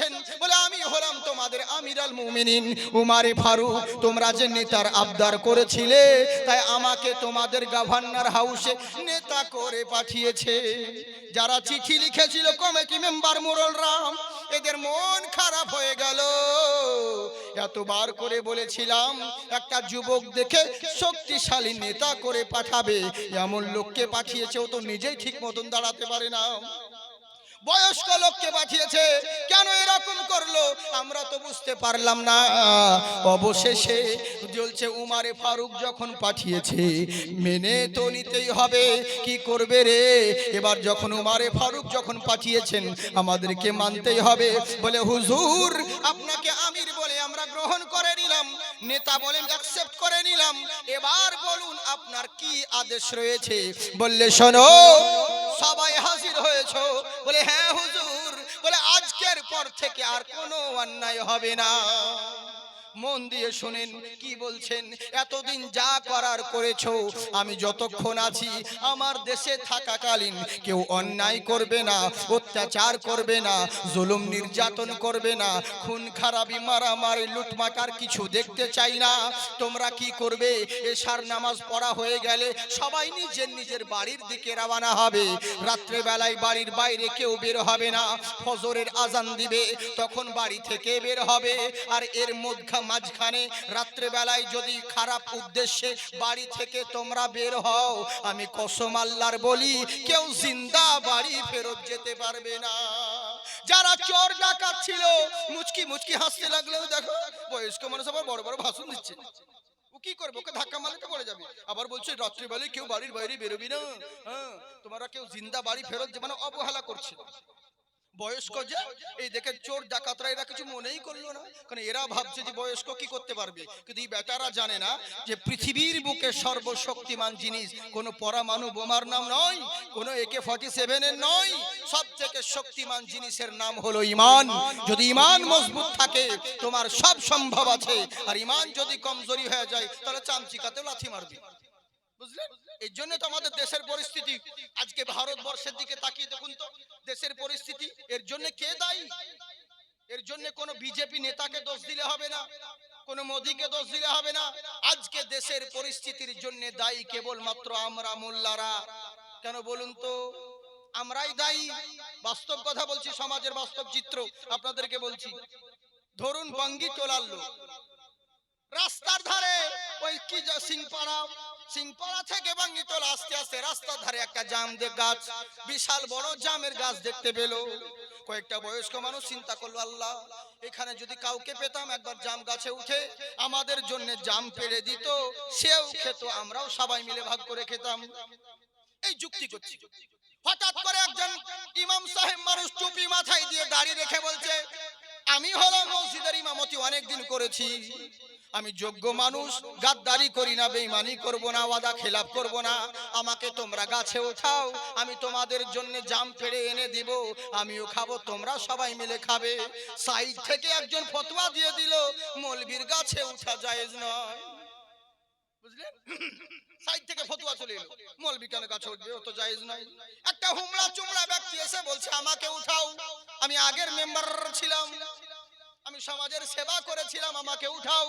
এসেছেন বলে, আমি হলাম তোমাদের আমিরাল মুমিনিন। উমারে ফারুক, তোমরা যে নেতার আবদার করেছিলে, তাই আমাকে তোমাদের গভর্নর হাউসে নেতা করে পাঠিয়েছে। যারা চিঠি লিখেছিল কমিটি মেম্বার মুরল রাম? এদের মন খারাপ হয়ে গেল। এতবার করে বলেছিলাম, একটা যুবক দেখে শক্তিশালী নেতা করে পাঠাবে। এমন লোককে পাঠিয়েছে, ও তো নিজেই ঠিক মতন দাঁড়াতে পারে না। বয়স্ক লোককে পাঠিয়েছে। কেন করল আমরা তো বুঝতে পারলাম না। অবশেষে জ্বলছে উমারে ফারুক যখন পাঠিয়েছে, মেনে তো নিতেই হবে, কি করবে রে? এবার যখন উমারে ফারুক যখন পাঠিয়েছেন, আমাদেরকে মানতেই হবে। বলে, হুজুর, আপনাকে আমির বলে আমরা গ্রহণ করে নিলাম। নেতা বলেন অ্যাকসেপ্ট করে নিলাম। এবার বলুন, আপনার কি আদেশ রয়েছে? বললে, শোনো, সবাই হাজির হয়েছো। বলে হ্যাঁ হুজুর। পর থেকে আর কোনো অন্যায় হবে না। মন দিয়ে শুনেন, কি বলছেন? এতদিন যা করার করেছ, আমি যতক্ষণ আছি, আমার দেশে থাকাকালীন কেউ অন্যায় করবে না, অত্যাচার করবে না, জুলুম নির্যাতন করবে না, খুন খারাপি মারামারি লুটমাটার কিছু দেখতে চাই না। তোমরা কি করবে? এশার নামাজ পড়া হয়ে গেলে সবাই নিজের নিজের বাড়ির দিকে রওনা হবে। রাত্রেবেলায় বাড়ির বাইরে কেউ বের হবে না, ফজরের আজান দিবে, তখন বাড়ি থেকে বের হবে। আর এর মধ্যে মাঝখানে রাত্রেবেলায় যদি খারাপ উদ্দেশ্যে বাড়ি থেকে তোমরা বের হও, আমি কসম আল্লাহর বলি, কেউ জিন্দা বাড়ি ফেরত যেতে পারবে না। যারা চোর ডাকাত ছিল, মুচকি মুচকি হাসতে লাগলেও দেখো, বয়স্ক মানুষ আবার বড় বড় ভাষণ দিচ্ছে। ও কি করবে? ওকে ধাক্কা মারলে তো পড়ে যাবে। আবার বলছে, রাত্রিবেলায় কেউ বাড়ির বাইরে বেরোবি না। হ্যাঁ তোমরা কেউ জিন্দা বাড়ি ফেরত মানে অবহেলা করছে। বয়স্ক যে, এই দেখে চোর ডাকাতরা এরা কিছু মনেই করল না। কারণ এরা ভাবছে যে বয়স্ক কি করতে পারবে। কিন্তু এই বেটারা জানে না যে পৃথিবীর বুকে সর্বশক্তিমান জিনিস কোনো পরমাণু বোমার নাম নয়, কোনো একে ফর্টি সেভেনের নয়। সব থেকে শক্তিমান জিনিসের নাম হলো ইমান। যদি ইমান মজবুত থাকে, তোমার সব সম্ভব আছে। আর ইমান যদি কমজোরি হয়ে যায়, তাহলে চামচিকাতেও লাথি মারবে। বুঝলেন? এই জন্য তো আমাদের দেশের পরিস্থিতি। আজকে ভারতবর্ষের দিকে তাকিয়ে দেখুন তো দেশের পরিস্থিতি। এর জন্য কে দায়ী? এর জন্য কোনো বিজেপি নেতাকে দোষ দিলে হবে না। কোনো মোদিকে দোষ দিলে হবে না। আজকে দেশের পরিস্থিতির জন্য দায়ী কেবলমাত্র আমরা মোল্লারা। কেন বলুন তো? আমরাই দায়ী। বাস্তব কথা বলছি সমাজের বাস্তব চিত্র। আপনাদেরকে বলছি ধরুন বঙ্গি তোলার লোক। রাস্তার ধারে ওই কি সিংপাড়া সিংপাড়া থেকে বাঙ্গিতলা আস্তে আস্তে রাস্তার ধারে একটা জাম গাছ, বিশাল বড় জামের গাছ দেখতে পেল। কয়েকটা বয়স্ক মানুষ চিন্তা করল, আল্লাহ, এখানে যদি কাউকে পেতাম একবার জাম গাছে উঠে আমাদের জন্য জাম পেড়ে দিত, সেও খেত, আমরাও সবাই মিলে ভাগ করে খেতাম। এই যুক্তি করছি। হঠাৎ করে একজন ইমাম সাহেব মানুষ টুপি মাথায় দিয়ে দাঁড়িয়ে রেখে বলছে, আমি হলাম মসজিদের ইমামতি অনেকদিন করেছি। আমি যোগ্য মানুষ, গাদ্দারি করি না, বেইমানি করব না, ওয়াদা খেলাপ করব না। আমাকে তোমরা গাছে ওঠাও, আমি তোমাদের জন্য জাম পেড়ে এনে দিব, আমিও খাব, তোমরা সবাই মিলে খাবে। সাইড থেকে একজন ফতোয়া দিয়ে দিল, মলবির গাছে উঠা জায়েজ নয়। বুঝলেন? সাইড থেকে ফতুয়া চলে এলো। মলবি কেন গাছে উঠবে? ও তো জায়েজ নয়। একটা হুমড়া চুমড়া ব্যক্তি এসে বলছে, আমাকে উঠাও। আমি আগের মেম্বার ছিলাম। সমাজের সেবা করেছিলাম, আমাকে উঠাও।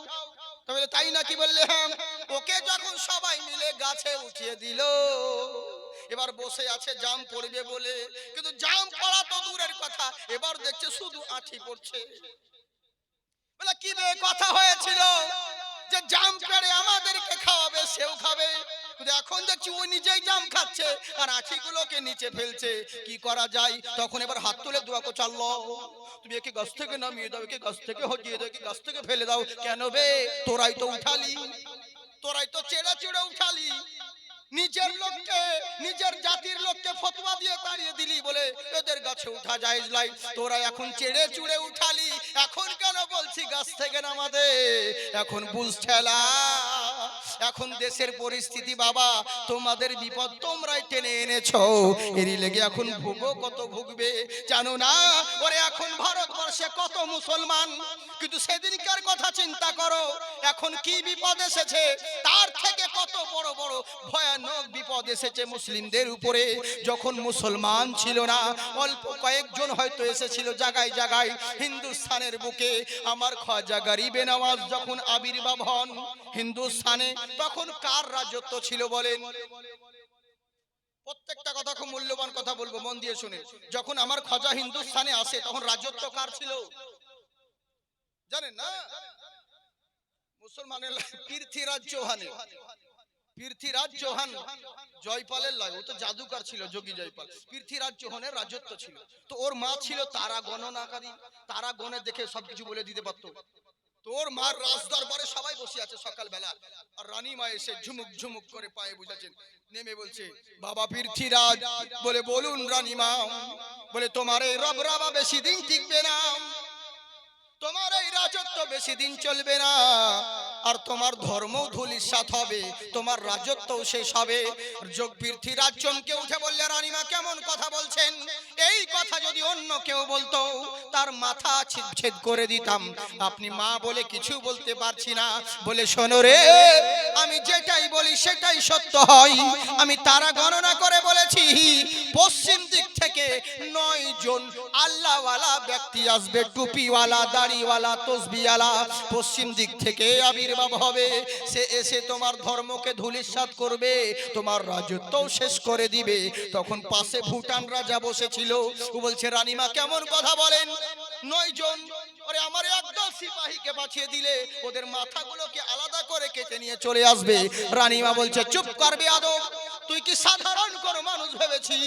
তবে তাই নাকি বললে হ্যাঁ ওকে যখন সবাই মিলে গাছে উঠিয়ে দিল, এবার বসে আছে, জাম পড়বে বলে। কিন্তু জাম পড়া তো দূরের কথা, এবার দেখছে শুধু আঠি পড়ছে। বলে, কি কথা হয়েছিল যে জাম পেড়ে আমাদেরকে খাওয়াবে, সেও খাবে। এখন দেখছি ও নিজেই জাম খাচ্ছে আর আঠিগুলোকে নিচে ফেলছে। কি করা যায়? তখন এবার হাত তুলে দোয়া কো চাললো তুমি একে গাছ থেকে নামিয়ে দাও, একে গাছ থেকে হটিয়ে দাও, একে গাছ থেকে ফেলে দাও। কেন বে? তোরাই তো উঠালি। তোরাই তো চেড়ে চেড়ে উঠালি। নিজের লোককে, নিজের জাতির লোককে ফতোয়া দিয়ে তাড়িয়ে দিলি বলে এদের গাছে উঠা যায় লাই তোরা এখন চেড়ে চুড়ে উঠালি। এখন কেন বলছি গাছ থেকে নামাদে এখন বুঝ ঠেলা। এখন দেশের পরিস্থিতি বাবা, তোমাদের বিপদ তোমরাই টেনে এনেছ। এরই লেগে এখন ভুগো কত ভুগবে, জানো না? ওরে এখন ভারতবর্ষে কত মুসলমান? কিন্তু সেদিনকার কথা চিন্তা করো, এখন কি বিপদ এসেছে? তার থেকে কত বড় বড় ভয়ানক বিপদ এসেছে মুসলিমদের উপরে। যখন মুসলমান ছিল না, অল্প কয়েকজন হয়তো এসেছিল জায়গায় জায়গায় হিন্দুস্তানের বুকে। আমার খাজা গরিবে নওয়াজ যখন আবির্ভাব হন হিন্দুস্তানে তখন কার রাজত্ব ছিল বলেন? প্রত্যেকটা কথা খুব মূল্যবান কথা বলব, মন দিয়ে শুনে। যখন আমার খাজা হিন্দুস্থানে আসে, তখন রাজত্ব কার ছিল? জানেন না? মুসলমানের পৃথ্বীরাজ চৌহানে পৃথ্বীরাজ চৌহান জয়পালের লয়, ও তো জাদুকার ছিল, যোগী জয়পাল। পৃথ্বীরাজ চৌহানের রাজত্ব ছিল। তো ওর মা ছিল তারা গণনাকারী, তারা গণে দেখে সবকিছু বলে দিতে পারতো। তোর মার রাজ দরবারে সবাই বসে আছে সকালবেলা। আর রানী মা এসে ঝুমুক ঝুমুক করে পায়ে বুঝাচ্ছেন। নেমে বলছে, বাবা পৃথ্বীরাজ, বলে বলুন রানী মা বলে তোমার এই রব রাবা বেশি দিন টিকবে না। বেশি দিন চলবে না। আর তোমার ধর্ম ধুলিসাত হবে, তোমার রাজত্বও শেষ হবে। যোগ পৃথ্বীরাজ চমকে উঠে বললে, রানীমা কেমন কথা বলছেন? এই কথা যদি অন্য কেউ বলতো, তার মাথা ছি- করে দিতাম। আপনি মা বলে কিছু বলতে পারছি না। বলে, শোনো রে, আমি যেটাই বলি সেটাই সত্য হয়। আমি তারা গণনা করে বলেছি, পশ্চিম দিক থেকে নয় জন আল্লাহওয়ালা ব্যক্তি আসবে, টুপিওয়ালা, দাড়িওয়ালা, তসবিওয়ালা পশ্চিম দিক থেকে আবির্ভাব হবে। সে এসে তোমার ধর্মকে ধুলিসাৎ করবে, তোমার রাজত্বও শেষ করে দিবে। তখন পাশে ভুটান রাজা বসেছিল, ও বলছে, রানীমা, কেমন কথা বলেন? নয় জন ওরে আমার একদল সিপাহীকে পাঠিয়ে দিলে, ওদের মাথাগুলোকে আলাদা করে কেটে নিয়ে চলে আসবে। রানীমা বলছে, চুপ করবে আদব তুই কি সাধারণ কোন মানুষ ভেবেছি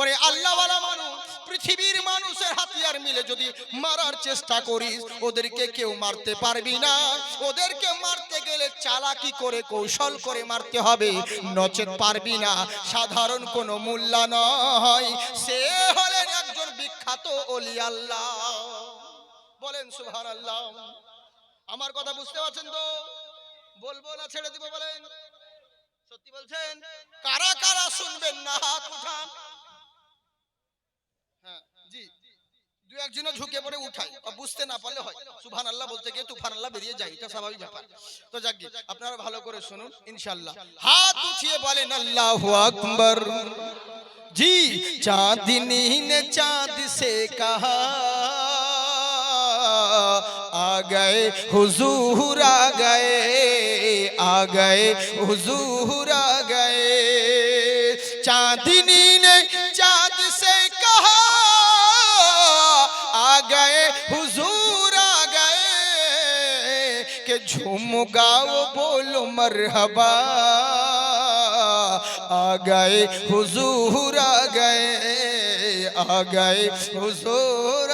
ওরে, আল্লাহওয়ালা মানুষ পৃথিবীর মানুষের হাতিয়ার মিলে যদি মারার চেষ্টা করিস, ওদেরকে কেউ মারতে পারবি না। ওদেরকে মারতে গেলে চালাকি করে, কৌশল করে মারতে হবে। নচেত পারবি না। সাধারণ কোনো মূল্যা নয়। সে হলেন একজন বিখ্যাত অলি আল্লাহ। বলেন সুহার আল্লাহ আমার কথা বুঝতে পারছেন তো? বলব না, ছেড়ে দিব বলেন? সত্যি বলছেন? কারা কারা শুনবেন না? হাত হ্যাঁ জি দু একজনে ঝুঁকে পড়ে উঠাই বা বুঝতে না পারলে হয় সুবহান আল্লাহ বলতে গিয়ে তুফান আল্লাহ বেরিয়ে যায় এটা স্বাভাবিক ব্যাপার তো যাক গে, আপনারা ভালো করে শুনুন ইনশাআল্লাহ হাত উঠিয়ে বলেন আল্লাহু আকবার जी चांदनी ने चांद से कहा आ गए हुजूर आ गए आ गए हुजूर आ गए कि झूम गाओ बोलो मरहबा। आ गए हुजूर आ गए आ गए हुजूर।